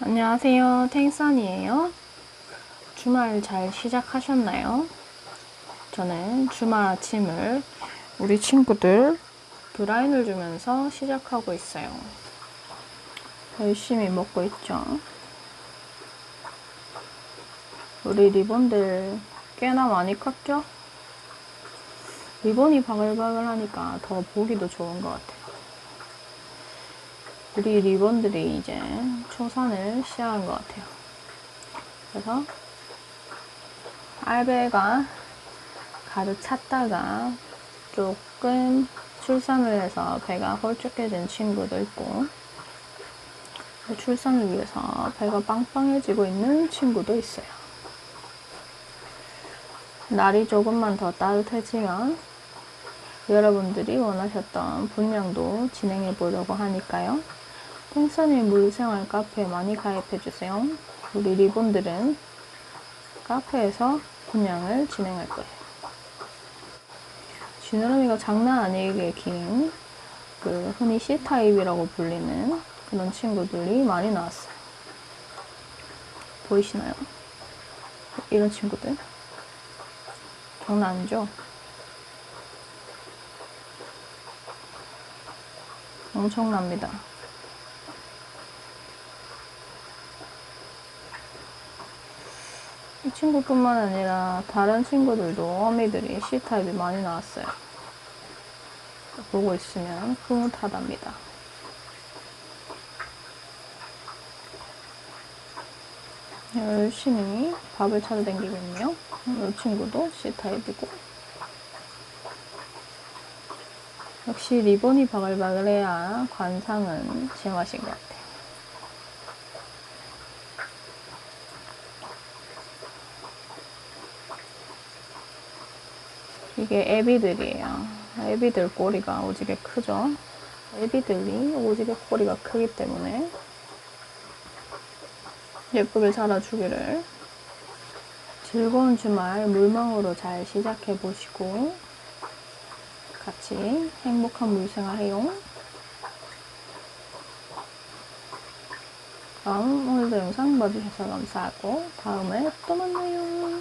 안녕하세요. 탱선이에요. 주말 잘 시작하셨나요? 저는 주말 아침을 우리 친구들 브라인을 주면서 시작하고 있어요. 열심히 먹고 있죠. 우리 리본들 꽤나 많이 컸죠? 리본이 바글바글하니까 더 보기도 좋은 것 같아요. 우리 리본들이 이제 초산을 시작한 것 같아요. 그래서 알배가 가득 찼다가 조금 출산을 해서 배가 홀쭉해진 친구도 있고 출산을 위해서 배가 빵빵해지고 있는 친구도 있어요. 날이 조금만 더 따뜻해지면 여러분들이 원하셨던 분량도 진행해 보려고 하니까요. 탱선이 물생활 카페 많이 가입해 주세요. 우리 리본들은 카페에서 분양을 진행할 거예요. 지느러미가 장난 아니게 긴, 그, 흔히 C타입이라고 불리는 그런 친구들이 많이 나왔어요. 보이시나요? 이런 친구들. 장난 아니죠? 엄청납니다. 이 친구뿐만 아니라 다른 친구들도 어미들이 C타입이 많이 나왔어요. 보고 있으면 흐뭇하답니다. 열심히 밥을 찾아다니고 있네요. 이 친구도 C타입이고 역시 리본이 바글바글해야 관상은 제맛인 것 같아요. 이게 애비들이에요. 애비들 꼬리가 오지게 크죠. 애비들이 오지게 꼬리가 크기 때문에 예쁘게 자라주기를 즐거운 주말 물멍으로 잘 시작해 보시고 같이 행복한 물생활 해요. 그럼 오늘도 영상 봐주셔서 감사하고 다음에 또 만나요.